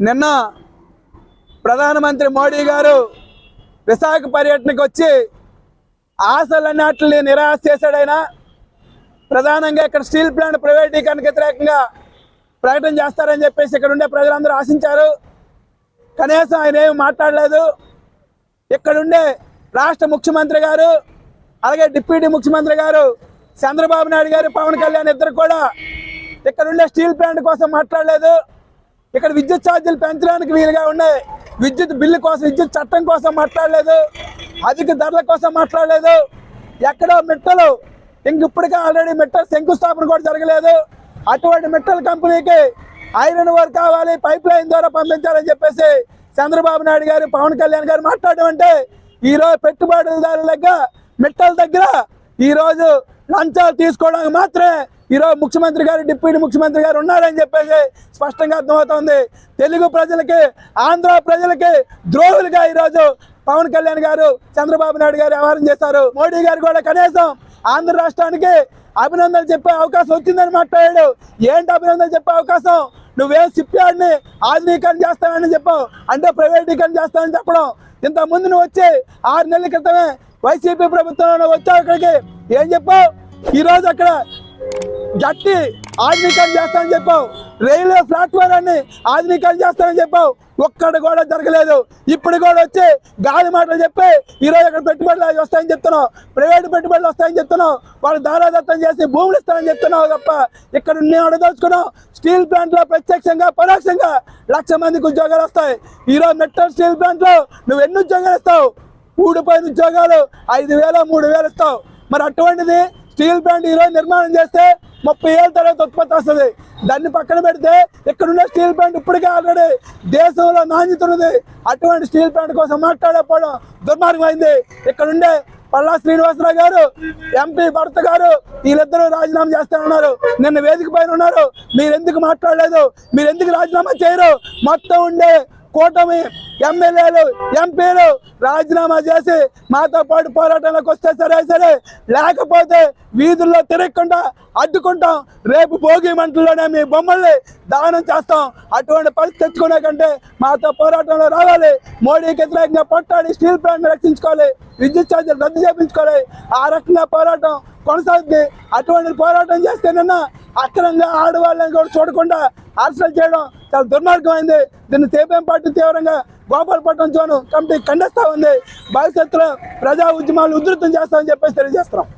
నిన్న ప్రధానమంత్రి మోడీ గారు విశాఖ పర్యటనకు వచ్చి ఆశలన్నిటిని నిరాశ చేశాడైనా ప్రధానంగా ఇక్కడ స్టీల్ ప్లాంట్ ప్రైవేటీకరణకు వ్యతిరేకంగా ప్రకటన చేస్తారని చెప్పేసి ఇక్కడ ఉండే ప్రజలందరూ ఆశించారు. కనీసం ఆయన ఏమి మాట్లాడలేదు. ఇక్కడుండే రాష్ట్ర ముఖ్యమంత్రి గారు అలాగే డిప్యూటీ ముఖ్యమంత్రి గారు చంద్రబాబు నాయుడు గారు పవన్ కళ్యాణ్ ఇద్దరు కూడా ఇక్కడ ఉండే స్టీల్ ప్లాంట్ కోసం మాట్లాడలేదు. ఇక్కడ విద్యుత్ ఛార్జీలు పెంచడానికి వీలుగా ఉన్నాయి. విద్యుత్ బిల్లు కోసం విద్యుత్ చట్టం కోసం మాట్లాడలేదు. అధిక ధరల కోసం మాట్లాడలేదు. ఎక్కడో మిట్టలు ఇంక ఇప్పటికే ఆల్రెడీ మిట్టలు శంకుస్థాపన కూడా జరగలేదు. అటువంటి మెట్టల కంపెనీకి ఐరన్ వర్క్ కావాలి పైప్ లైన్ ద్వారా పంపించాలని చెప్పేసి చంద్రబాబు నాయుడు గారు పవన్ కళ్యాణ్ గారు మాట్లాడడం అంటే ఈరోజు పెట్టుబడిదారుల దగ్గర మిట్టల దగ్గర ఈరోజు లంచాలు తీసుకోవడానికి మాత్రమే ఈరోజు ముఖ్యమంత్రి గారు డిప్యూటీ ముఖ్యమంత్రి గారు ఉన్నారని చెప్పేసి స్పష్టంగా అర్థమవుతోంది. తెలుగు ప్రజలకి ఆంధ్ర ప్రజలకి ద్రోహులుగా ఈరోజు పవన్ కళ్యాణ్ గారు చంద్రబాబు నాయుడు గారు వ్యవహారం చేశారు. మోడీ గారు కూడా కనీసం ఆంధ్ర రాష్ట్రానికి అభినందనలు చెప్పే అవకాశం వచ్చిందని మాట్లాడాడు. ఏంటి అభినందనలు చెప్పే అవకాశం? నువ్వేం సిప్యాడ్ని ఆధునీకరణ చేస్తానని చెప్పావు. అంటే ప్రైవేటీకరణ చేస్తానని చెప్పడం. ఇంతకుముందు ముందు నువ్వు వచ్చి ఆరు నెలల క్రితమే వైసీపీ ప్రభుత్వంలో వచ్చావు అక్కడికి. ఏం చెప్పావు? ఈరోజు అక్కడ గట్టి ఆధునికం చేస్తానని చెప్పావు. రైల్వే ప్లాట్ఫారాన్ని ఆధునికం చేస్తానని చెప్పావు. ఒక్కడ కూడా జరగలేదు ఇప్పుడు కూడా వచ్చి గాలి మాటలు చెప్పి ఈరోజు అక్కడ పెట్టుబడులు వస్తాయని చెప్తున్నావు. ప్రైవేట్ పెట్టుబడులు వస్తాయని చెప్తున్నావు. వాళ్ళు దారాదత్తం చేసి భూములు ఇస్తానని చెప్తున్నావు తప్ప ఇక్కడ నేను అడదలుచుకున్నావు స్టీల్ ప్లాంట్లో ప్రత్యక్షంగా పరోక్షంగా లక్ష మందికి ఉద్యోగాలు వస్తాయి. ఈరోజు మెట్రో స్టీల్ ప్లాంట్లో నువ్వు ఎన్ని ఉద్యోగాలు ఇస్తావు? ఊడిపోయిన ఉద్యోగాలు ఐదు వేలు మూడు వేలు ఇస్తావు. మరి అటువంటిది స్టీల్ ప్లాంట్ ఈరోజు నిర్మాణం చేస్తే ముప్పై ఏళ్ళ తర్వాత ఉత్పత్తి వస్తుంది. దాన్ని పక్కన పెడితే ఇక్కడున్న స్టీల్ ప్లాంట్ ఇప్పటికే ఆల్రెడీ దేశంలో నాణ్యత ఉన్నది అటువంటి స్టీల్ ప్లాంట్ కోసం మాట్లాడకపోవడం దుర్మార్గమైంది. ఇక్కడుండే పల్లా శ్రీనివాసరావు గారు ఎంపీ భరత్ గారు వీళ్ళిద్దరూ రాజీనామా చేస్తా ఉన్నారు. నిన్న వేదిక పైన ఉన్నారు. మీరు ఎందుకు మాట్లాడలేదు? మీరు ఎందుకు రాజీనామా చేయరు? మొత్తం ఉండే కూటమి ఎమ్మెల్యేలు ఎంపీలు రాజీనామా చేసి మాతో పాటు పోరాటంలోకి వస్తే సరే సరే. లేకపోతే వీధుల్లో తిరగకుండా అడ్డుకుంటాం. రేపు భోగి మంటల్లోనే మీ బొమ్మల్ని దానం చేస్తాం. అటువంటి పరిస్థితి తెచ్చుకునే కంటే మాతో పోరాటంలో రావాలి. మోడీకి వ్యతిరేకంగా పొట్టాడి స్టీల్ ప్లాంట్ రక్షించుకోవాలి. విద్యుత్ ఛార్జీలు రద్దు చేయించుకోవాలి. ఆ రకంగా పోరాటం కొనసాగుతుంది అటువంటి పోరాటం చేస్తే నిన్న అక్రమంగా ఆడవాళ్ళని కూడా చూడకుండా అరెస్టులు చేయడం చాలా దుర్మార్గమైంది. దీన్ని సేపేం పార్టీ తీవ్రంగా గోపాలపట్నం జోన్ కమిటీ ఖండిస్తా ఉంది. భవిష్యత్తులో ప్రజా ఉద్యమాలు ఉధృతం చేస్తామని చెప్పేసి తెలియజేస్తున్నాం.